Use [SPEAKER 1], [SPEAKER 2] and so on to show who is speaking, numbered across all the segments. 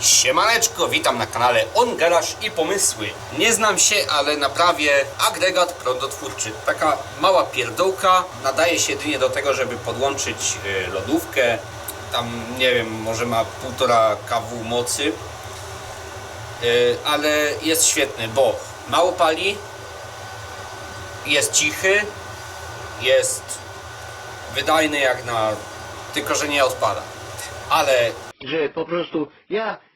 [SPEAKER 1] Siemaneczko, witam na kanale On Garage i Pomysły. Nie znam się, ale naprawię agregat prądotwórczy. Taka mała pierdołka, nadaje się jedynie do tego, żeby podłączyć y, lodówkę. Tam, nie wiem, może ma półtora kW mocy. Y, ale jest świetny, bo mało pali, jest cichy, jest wydajny jak na... tylko że nie odpada. Ale
[SPEAKER 2] że po prostu ja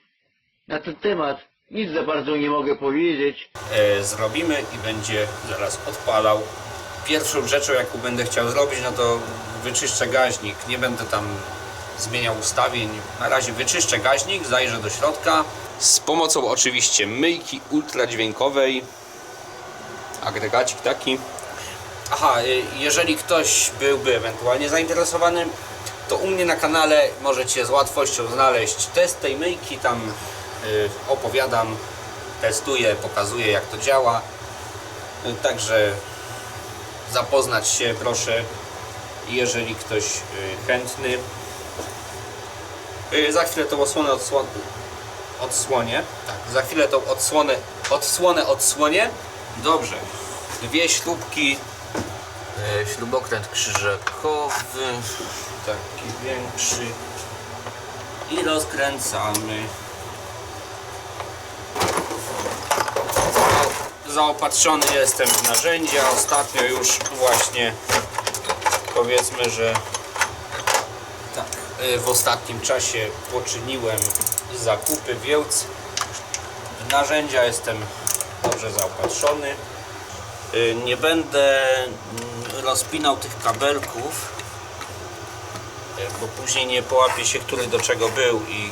[SPEAKER 2] na ten temat nic za bardzo nie mogę powiedzieć.
[SPEAKER 1] e, zrobimy i będzie zaraz odpalał. Pierwszą rzeczą, jaką będę chciał zrobić, no to wyczyszczę gaźnik. Nie będę tam zmieniał ustawień. Na razie wyczyszczę gaźnik, zajrzę do środka. Z pomocą oczywiście myjki ultradźwiękowej. Agregacik taki. Aha, y, jeżeli ktoś byłby ewentualnie zainteresowany, to u mnie na kanale możecie z łatwością znaleźć test tej myjki. Tam opowiadam, testuję, pokazuję jak to działa. Y, Także zapoznać się proszę, jeżeli ktoś y, chętny. Y, Za chwilę tą osłonę odsłonię. Odsłonię. Tak, za chwilę tą odsłonę, odsłonę odsłonię. Dobrze. Dwie śrubki śrubokręt krzyżakowy, taki większy i rozkręcamy. Zaopatrzony jestem w narzędzia. Ostatnio już właśnie powiedzmy, że tak, e, w ostatnim czasie poczyniłem zakupy, więc w narzędzia jestem dobrze zaopatrzony. Y, Nie będę mm, rozpinał tych kabelków, y, bo później nie połapie się, który do czego był i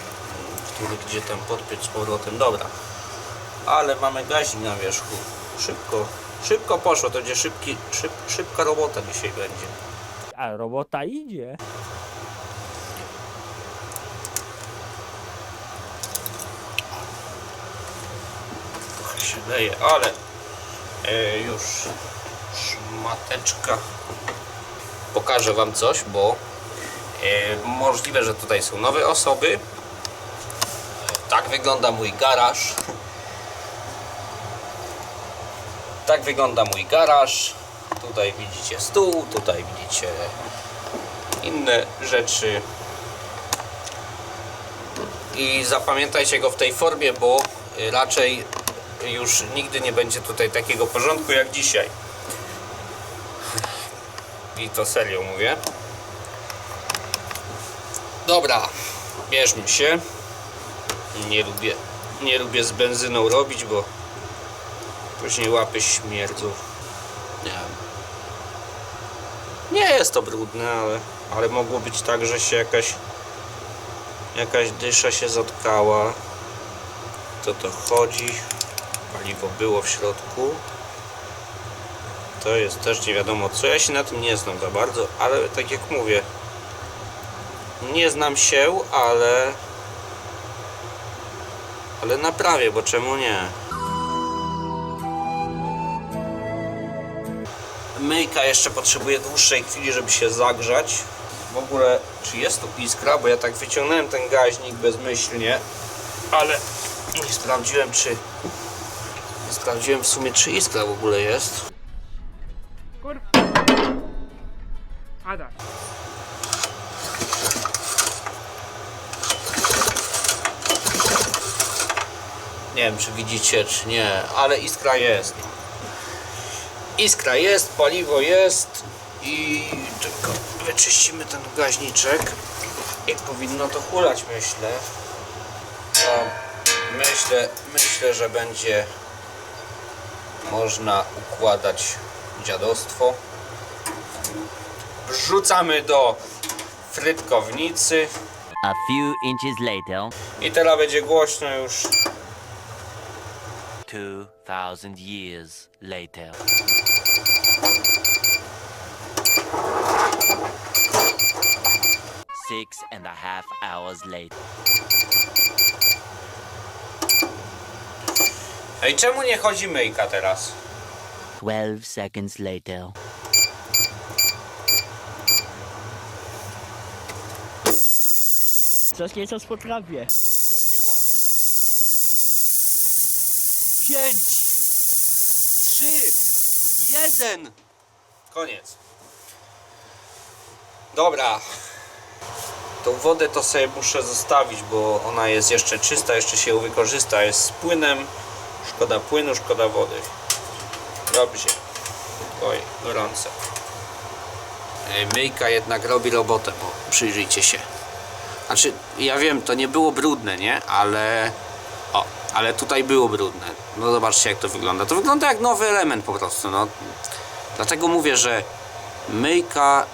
[SPEAKER 1] który gdzie tam podpiąć z powrotem. Dobra, ale mamy gaźnik na wierzchu. Szybko, szybko poszło, to będzie szybki, szyb, szybka robota dzisiaj będzie.
[SPEAKER 3] A robota idzie.
[SPEAKER 1] Trochę się leje, ale e, już szmateczka. Pokażę Wam coś, bo e, możliwe, że tutaj są nowe osoby. Tak wygląda mój garaż. Tak wygląda mój garaż. Tutaj widzicie stół, tutaj widzicie inne rzeczy. I zapamiętajcie go w tej formie, bo y, raczej już nigdy nie będzie tutaj takiego porządku jak dzisiaj. I to serio mówię. Dobra, bierzmy się. Nie lubię, nie lubię z benzyną robić, bo później łapy śmierdzą. Nie wiem. Nie jest to brudne, ale, ale mogło być tak, że się jakaś jakaś dysza się zatkała. To to chodzi. Paliwo było w środku. To jest też nie wiadomo co. Ja się na tym nie znam za bardzo, ale tak jak mówię, nie znam się, ale ale naprawię, bo czemu nie? Myjka jeszcze potrzebuje dłuższej chwili, żeby się zagrzać. W ogóle, czy jest tu iskra? Bo ja tak wyciągnąłem ten gaźnik bezmyślnie, ale nie sprawdziłem, czy. Nie sprawdziłem w sumie, czy iskra w ogóle jest.
[SPEAKER 3] Kur... Ada.
[SPEAKER 1] Nie wiem, czy widzicie, czy nie, ale iskra jest. Iskra jest, paliwo jest i tylko wyczyścimy ten gaźniczek i powinno to hulać, myślę. No, myślę, myślę, że będzie można układać dziadostwo. Wrzucamy do frytkownicy
[SPEAKER 4] A few inches later,
[SPEAKER 1] i teraz będzie głośno już
[SPEAKER 4] 2000 years later. Six and a half hours later.
[SPEAKER 1] Ej, czemu nie chodzi myjka teraz?
[SPEAKER 4] 12 seconds later.
[SPEAKER 3] Coś nieco potrafię.
[SPEAKER 1] 10, 3, 1. Koniec. Dobra. Tą wodę to sobie muszę zostawić, bo ona jest jeszcze czysta, jeszcze się wykorzysta. Jest z płynem. Szkoda płynu, szkoda wody. Dobrze. Oj, gorące. Ej, Myjka jednak robi robotę, bo przyjrzyjcie się. Znaczy, ja wiem, to nie było brudne, nie? Ale... Ale tutaj było brudne. No zobaczcie jak to wygląda. To wygląda jak nowy element po prostu, no. Dlatego mówię, że myjka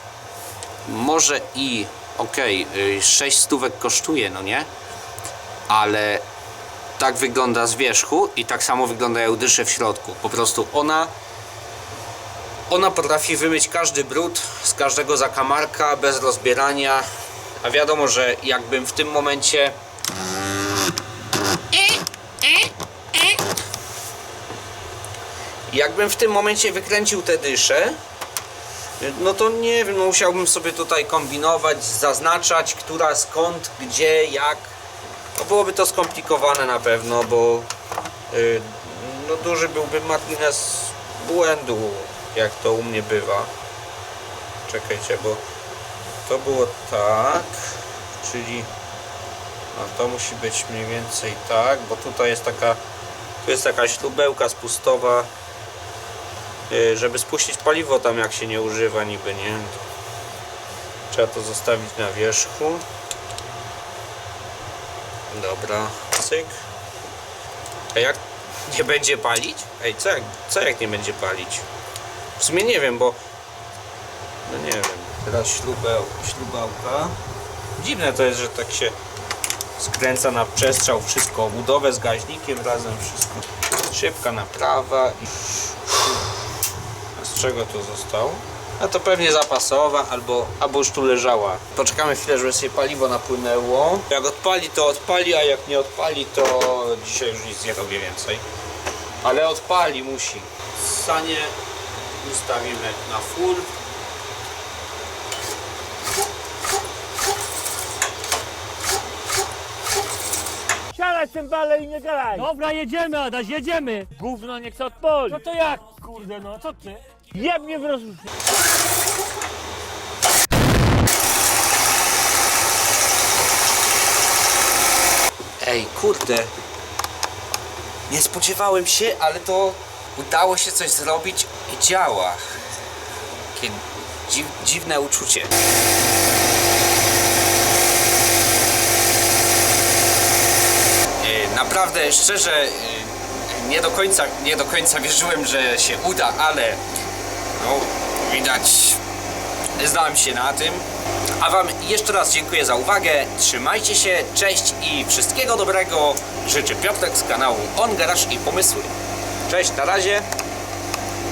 [SPEAKER 1] może i okej, okay, 6 stówek kosztuje, no nie? Ale tak wygląda z wierzchu i tak samo wyglądają dysze w środku. Po prostu ona ona potrafi wymyć każdy brud z każdego zakamarka bez rozbierania. A wiadomo, że jakbym w tym momencie jakbym w tym momencie wykręcił te dysze no to nie wiem, no musiałbym sobie tutaj kombinować, zaznaczać, która skąd, gdzie, jak. No byłoby to skomplikowane na pewno, bo yy, no duży byłby margines błędu, jak to u mnie bywa. Czekajcie, bo to było tak, czyli no to musi być mniej więcej tak, bo tutaj jest taka tu jest taka śrubełka spustowa żeby spuścić paliwo tam jak się nie używa niby, nie? Trzeba to zostawić na wierzchu. Dobra, cyk. A jak nie będzie palić? Ej, co jak, co jak nie będzie palić? W sumie nie wiem, bo no nie wiem. Teraz śrubeł, śrubałka. Dziwne to jest, że tak się skręca na przestrzał wszystko, budowę z gaźnikiem razem wszystko. Szybka naprawa i z czego to zostało? A to pewnie zapasowa albo, albo już tu leżała. Poczekamy chwilę, żeby sobie paliwo napłynęło. Jak odpali, to odpali, a jak nie odpali, to dzisiaj już nic nie robię więcej. Ale odpali musi. Sanie ustawimy na full.
[SPEAKER 3] Siadaj cymbale i nie gadaj. Dobra, jedziemy, Adaś, jedziemy. Gówno nie chce odpalić. No to jak, kurde, no co ty? Jeb mnie w rozruszy.
[SPEAKER 1] Ej, kurde. Nie spodziewałem się, ale to udało się coś zrobić i działa. Takie dziw, dziwne uczucie. E, Naprawdę, szczerze, e, nie do końca, nie do końca wierzyłem, że się uda, ale no, widać, znałem się na tym. A Wam jeszcze raz dziękuję za uwagę. Trzymajcie się, cześć i wszystkiego dobrego. Życzę Piotrek z kanału On Garage i Pomysły. Cześć, na razie.